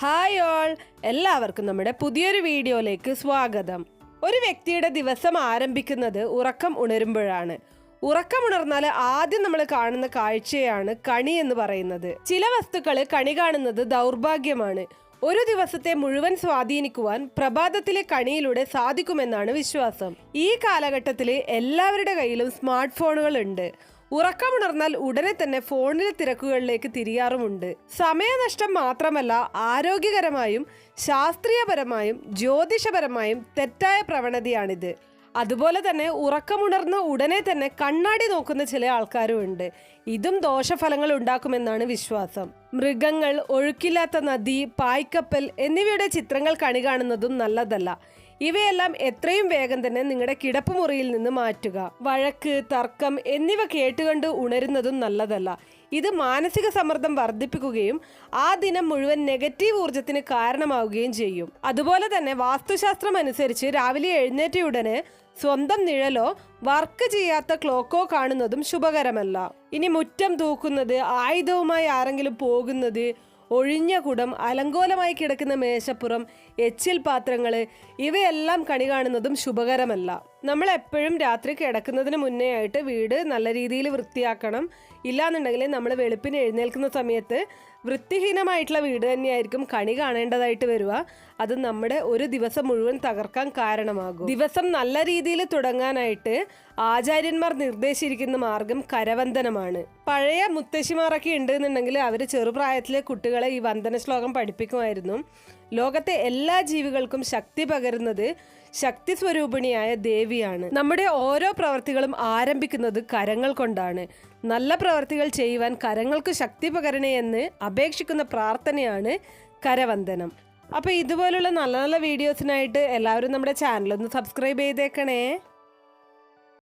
Hi all എല്ലാവർക്കും നമ്മുടെ പുതിയൊരു വീഡിയോയിലേക്ക് സ്വാഗതം. ഒരു വ്യക്തിയുടെ ദിവസം ആരംഭിക്കുന്നത് ഉറക്കം ഉണരുമ്പോഴാണ്. ഉറക്കം ഉണർന്നാൽ ആദ്യം നമ്മൾ കാണുന്ന കാഴ്ചയാണ് കണി എന്ന് പറയുന്നത്. ചില വസ്തുക്കൾ കണി കാണുന്നത് ദൗർഭാഗ്യമാണ്. ഒരു ദിവസത്തെ മുഴുവൻ സ്വാധീനിക്കുവാൻ പ്രഭാതത്തിലെ കണിയിലൂടെ സാധിക്കുമെന്നാണ് വിശ്വാസം. ഈ കാലഘട്ടത്തിൽ എല്ലാവരുടെ കയ്യിലും സ്മാർട്ട് ഫോണുകൾ ഉണ്ട്. ഉറക്കമുണർന്നാൽ ഉടനെ തന്നെ ഫോണിലെ തിരക്കുകളിലേക്ക് തിരിയാറുമുണ്ട്. സമയനഷ്ടം മാത്രമല്ല ആരോഗ്യകരമായും ശാസ്ത്രീയപരമായും ജ്യോതിഷപരമായും തെറ്റായ പ്രവണതയാണിത്. അതുപോലെ തന്നെ ഉറക്കമുണർന്ന ഉടനെ തന്നെ കണ്ണാടി നോക്കുന്ന ചില ആൾക്കാരും ഉണ്ട് ഇതും ദോഷഫലങ്ങൾ ഉണ്ടാക്കുമെന്നാണ് വിശ്വാസം. മൃഗങ്ങൾ ഒഴുക്കില്ലാത്ത നദി പായ്ക്കപ്പൽ എന്നിവയുടെ ചിത്രങ്ങൾ കണി കാണുന്നതും നല്ലതല്ല. ഇവയെല്ലാം എത്രയും വേഗം തന്നെ നിങ്ങളുടെ കിടപ്പുമുറിയിൽ നിന്ന് മാറ്റുക. വഴക്ക് തർക്കം എന്നിവ കേട്ടുകൊണ്ട് ഉണരുന്നതും നല്ലതല്ല. ഇത് മാനസിക സമ്മർദ്ദം വർദ്ധിപ്പിക്കുകയും ആ ദിനം മുഴുവൻ നെഗറ്റീവ് ഊർജത്തിന് കാരണമാവുകയും ചെയ്യും. അതുപോലെ തന്നെ വാസ്തുശാസ്ത്രം അനുസരിച്ച് രാവിലെ എഴുന്നേറ്റയുടനെ സ്വന്തം നിഴലോ വർക്ക് ചെയ്യാത്ത ക്ലോക്കോ കാണുന്നതും ശുഭകരമല്ല. ഇനി മുറ്റം തൂക്കുന്നത് ആയുധവുമായി ആരെങ്കിലും പോകുന്നത് ഒഴിഞ്ഞ കുടം അലങ്കോലമായി കിടക്കുന്ന മേശപ്പുറം എച്ചിൽ പാത്രങ്ങൾ ഇവയെല്ലാം കണി കാണുന്നതും ശുഭകരമല്ല. നമ്മൾ എപ്പോഴും രാത്രി കിടക്കുന്നതിന് മുന്നേ ആയിട്ട് വീട് നല്ല രീതിയിൽ വൃത്തിയാക്കണം. ഇല്ലാന്നുണ്ടെങ്കിൽ നമ്മൾ വെളുപ്പിന് എഴുന്നേൽക്കുന്ന സമയത്ത് വൃത്തിഹീനമായിട്ടുള്ള വീട് തന്നെയായിരിക്കും കണി കാണേണ്ടതായിട്ട് വരിക. അത് നമ്മുടെ ഒരു ദിവസം മുഴുവൻ തകർക്കാൻ കാരണമാകും. ദിവസം നല്ല രീതിയിൽ തുടങ്ങാനായിട്ട് ആചാര്യന്മാർ നിർദ്ദേശിച്ചിരിക്കുന്ന മാർഗം കരവന്ദനമാണ്. പഴയ മുത്തശ്ശിമാരൊക്കെ ഉണ്ട് എന്നുണ്ടെങ്കിൽ അവർ ചെറുപ്രായത്തിലെ കുട്ടികളെ ഈ വന്ദന ശ്ലോകം പഠിപ്പിക്കുമായിരുന്നു. ലോകത്തെ എല്ലാ ജീവികൾക്കും ശക്തി പകരുന്നത് ശക്തി സ്വരൂപിണിയായ ദേവിയാണ്. നമ്മുടെ ഓരോ പ്രവർത്തികളും ആരംഭിക്കുന്നത് കരങ്ങൾ കൊണ്ടാണ്. നല്ല പ്രവർത്തികൾ ചെയ്യുവാൻ കരങ്ങൾക്ക് ശക്തി പകരണേ എന്ന് അപേക്ഷിക്കുന്ന പ്രാർത്ഥനയാണ് കരവന്ദനം. അപ്പോൾ ഇതുപോലുള്ള നല്ല നല്ല വീഡിയോസിനായിട്ട് എല്ലാവരും നമ്മുടെ ചാനലൊന്ന് സബ്സ്ക്രൈബ് ചെയ്തേക്കണേ.